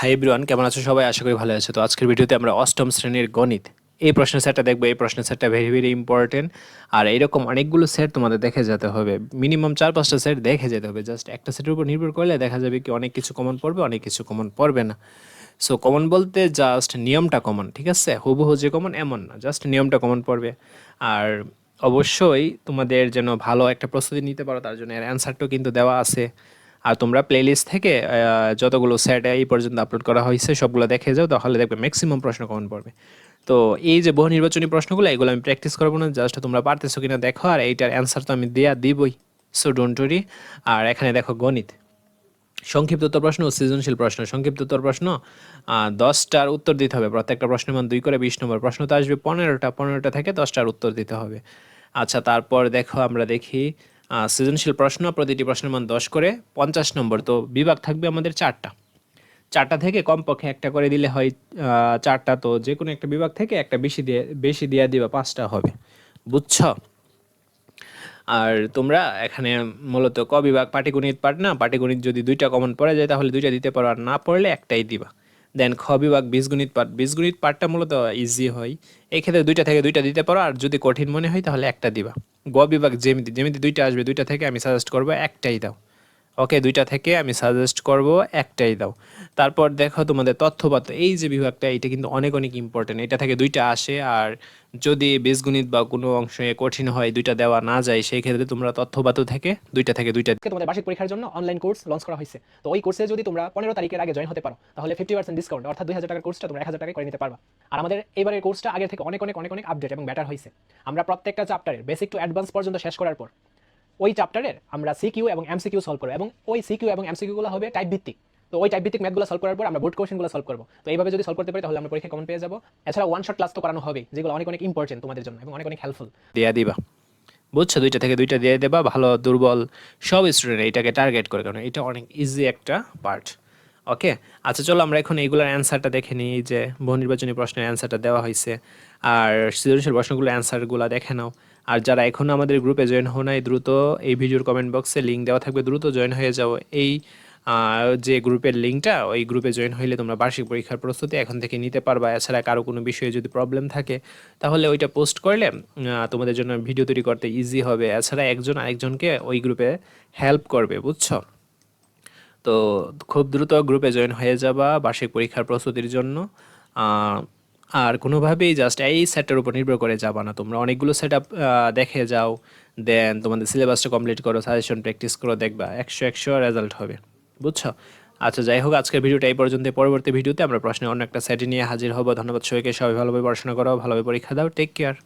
Hi everyone কেমন আছো সবাই? আশা করি ভালো আছো। তো আজকের ভিডিওতে আমরা অষ্টম শ্রেণির গণিত। এই প্রশ্নের সেটটা দেখব, এই প্রশ্নের সেটটা ভেরি ভেরি ইম্পর্টেন্ট আর এইরকম অনেকগুলো সেট তোমাদের দেখে যেতে হবে। মিনিমাম চার, পাঁচটা সেট দেখে যেতে হবে। জাস্ট একটা সেটের উপর নির্ভর করলে দেখা যাবে কি অনেক কিছু কমন পড়বে, অনেক কিছু কমন পড়বে না। সো কমন বলতে জাস্ট নিয়মটা কমন ঠিক আছে? হুবহু যে কমন এমন না জাস্ট নিয়মটা কমন পড়বে। আর অবশ্যই তোমাদের যেন ভালো একটা প্রস্তুতি নিতে পারো, তার জন্য এর অ্যান্সারটাও কিন্তু দেওয়া আছে। আর তোমরা প্লেলিস্ট থেকে যতগুলো সেট এই পর্যন্ত আপলোড করা হয়েছে, সবগুলো দেখে যাও, তাহলে দেখবে ম্যাক্সিমাম প্রশ্ন কমন পড়বে। তো এই যে বহু নির্বাচনী প্রশ্নগুলো, এগুলো আমি প্র্যাকটিস করব না জাস্ট তোমরা পারতেছো কিনা দেখো, আর এইটার অ্যান্সার তো আমি দেয়া দিবই। সো ডোন্ট ওরি আর এখানে দেখো গণিত। সংক্ষিপ্ত উত্তর প্রশ্ন ও সৃজনশীল প্রশ্ন। সংক্ষিপ্ত উত্তর প্রশ্ন দশটার উত্তর দিতে হবে। প্রত্যেকটা প্রশ্নের মান দুই করে বিশ নম্বর প্রশ্ন, তো আসবে পনেরোটা। পনেরোটা থেকে দশটার উত্তর দিতে হবে। আচ্ছা তারপর দেখো আমরা দেখি সৃজনশীল প্রশ্ন, প্রতিটি প্রশ্নের মান দশ করে পঞ্চাশ নম্বর। তো বিভাগ থাকবে আমাদের চারটা। চারটা থেকে কমপক্ষে একটা করে দিলে হয় চারটা। তো যে কোনো একটা বিভাগ থেকে একটা বেশি দিয়ে বেশি দিয়ে দিবা, পাঁচটা হবে। বুঝছ? আর তোমরা এখানে মূলত ক বিভাগ? পাটিগণিত পাঠ না? পাটিগণিত যদি দুইটা কমন পড়ে যায়, তাহলে দুইটা দিতে পারো। আর না পড়লে একটাই দিবা। দেন খ বিভাগ, বীজগণিত পাঠ। বীজগণিত পাঠটা মূলত ইজি হয়। এই ক্ষেত্রে দুইটা থেকে দুইটা দিতে পারো। আর যদি কঠিন মনে হয়, তাহলে একটা দিবা। গ বিভাগ যেমিতি যেমিতি দুইটা আসবে দুইটা থেকে আমি সাজেস্ট করব একটাই দাও। ওকে, দুইটা থেকে আমি সাজেস্ট করব, একটাই দাও। তারপর দেখো তোমাদের তথ্যপাত্র এই যে বিভাগটা এটা কিন্তু অনেক অনেক ইম্পর্টেন্ট এটা থেকে দুইটা আসে, আর যদি বীজগণিত বা কোনো অংশে কঠিন হয়, দুইটা দেওয়া না যায়, সেই ক্ষেত্রে তোমরা তথ্যপাত্র থেকে দুইটা থেকে দুইটা তোমাদের বার্ষিক পরীক্ষার জন্য অনলাইন কোর্স লঞ্চ করা হয়েছে। তো ওই কোর্সে যদি তোমরা পনেরো তারিখের আগে জয়েন হতে পারো, তাহলে ফিফটি পার্সেন্ট ডিসকাউন্ট অর্থাৎ দুই হাজার টাকার কোর্সটা তোমরা এক হাজার টাকায় করে নিতে পারবা। আর আমাদের এবারের কোর্সটা আগের থেকে অনেক অনেক অনেক অনেক আপডেট এবং ব্যাটার হয়েছে। আমরা প্রত্যেকটা চ্যাপ্টারের বেসিক টু অ্যাডভান্স পর্যন্ত শেষ করার পর ওই চ্যাপ্টারের আমরা সিকিউ এবং এমসিকিউ সলভ করব। এবং ওই সিকিউ এবং এমসিকিউগুলো হবে টাইপ ভিত্তিক। তো ওই টাইপ ভিত্তিক ম্যাথগুলো সলভ করার পর আমরা বোর্ড কোশ্চেনগুলো সলভ করব। তো এইভাবে যদি সলভ করতে পারি তাহলে আমরা পরীক্ষা কমন পেয়ে যাব। এছাড়া ওয়ান শট ক্লাস তো করানো হবে যেগুলো অনেক অনেক ইম্পর্টেন্ট তোমাদের জন্য এবং অনেক অনেক হেল্পফুল দেয়া দিবা। বুঝছ? দুইটা থেকে দুইটা দিয়ে দেবা, ভালো, দুর্বল, সব স্টুডেন্ট এটাকে টার্গেট করে। কারণ এটা অনেক ইজি একটা পার্ট ওকে আচ্ছা চলো আমরা এখন এইগুলোর অ্যান্সারটা দেখে নিই। যে বহু নির্বাচনী প্রশ্নের অ্যান্সারটা দেওয়া হয়েছে আর সৃজনশীল প্রশ্নগুলোর অ্যান্সারগুলো দেখে নাও। আর যারা এখনও আমাদের গ্রুপে জয়েন হো নাই, দ্রুত এই ভিডিওর কমেন্ট বক্সে লিঙ্ক দেওয়া থাকবে। দ্রুত জয়েন হয়ে যাও। এই যে গ্রুপের লিঙ্কটা ওই গ্রুপে জয়েন হইলে তোমরা বার্ষিক পরীক্ষার প্রস্তুতি এখন থেকে নিতে পারবা। এছাড়া কারও কোনো বিষয়ে যদি প্রবলেম থাকে, তাহলে ওইটা পোস্ট করলে তোমাদের জন্য ভিডিও তৈরি করতে ইজি হবে। এছাড়া একজন আরেকজনকে ওই গ্রুপে হেল্প করবে, বুঝছ? তো খুব দ্রুত গ্রুপে জয়েন হয়ে যাবা বার্ষিক পরীক্ষার প্রস্তুতির জন্য। আর কোনোভাবেই জাস্ট এই সেটের উপর নির্ভর করে যাবা না তোমরা। অনেকগুলো সেট আপ দেখে যাও দেন তোমাদের সিলেবাসটা কমপ্লিট করো সাজেশন প্র্যাকটিস করো, দেখবা। একশো একশো রেজাল্ট হবে। বুঝছ? আচ্ছা যাই হোক, আজকের ভিডিওটা এই পর্যন্ত পরবর্তী ভিডিওতে আমরা প্রশ্নে অন্য একটা সেটে নিয়ে হাজির হব। ধন্যবাদ সবাইকে। সবাই ভালোভাবে পড়াশোনা করো, ভালোভাবে পরীক্ষা দাও। Take care